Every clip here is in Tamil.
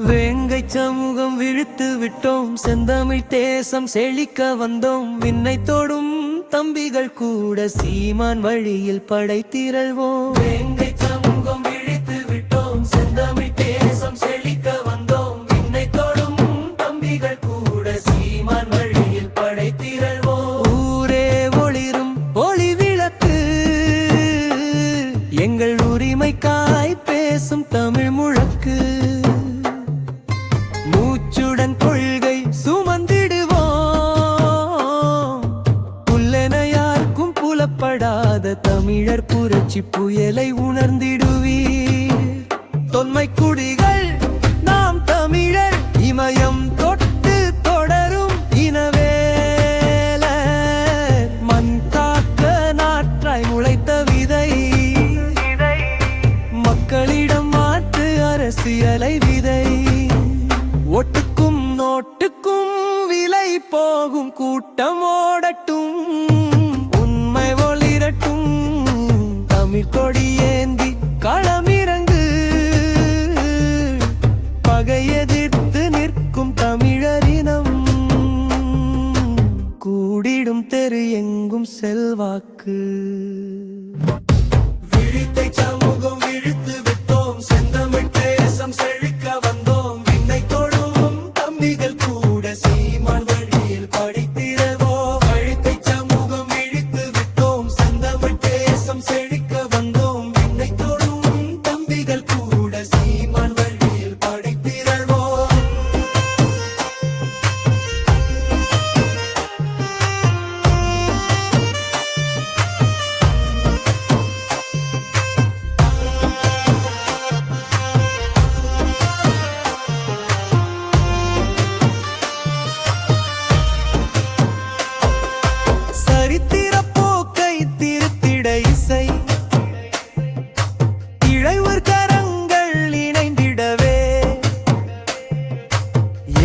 வேங்கை சமூகம் விழித்து விட்டோம் செந்தமிழ் தேசம் செழிக்க வந்தோம் விண்ணை தோடும் தம்பிகள் கூட சீமான் வழியில் படைத்திரள்வோம். யாருக்கும் தமிழர் புரட்சி புயலை உணர்ந்திடுவீர். தொன்மை குடிகள் நாம் தமிழர் இமயம் தொட்டு தொடரும் இனவேல. மண் காக்க நாற்றாய் முளைத்த விதை. மக்களிடம் மாற்று அரசியலை விதை. ஒட்டுக்கும் நோட்டுக்கும் விலை போகும் கூட்டம் ஓடட்டும். தமிழ் கொடி ஏந்தி களமிறங்கு. பகை எதிர்த்து நிற்கும் தமிழரினம் கூடிடும் தெரு எங்கும் செல்வாக்கு. விழித்தை சமூகம்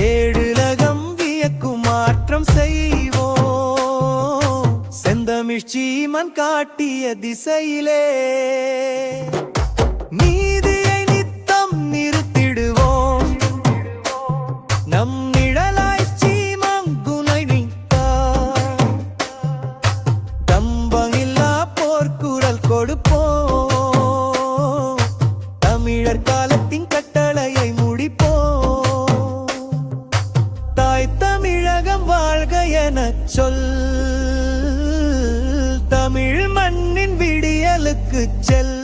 ஏழுலகம் வியக்கும் மாற்றம் செய்வோம் செந்தமிழ் சீமன் காட்டிய திசையிலே. சொல். தமிழ் மண்ணின் விடியலுக்கு செல்.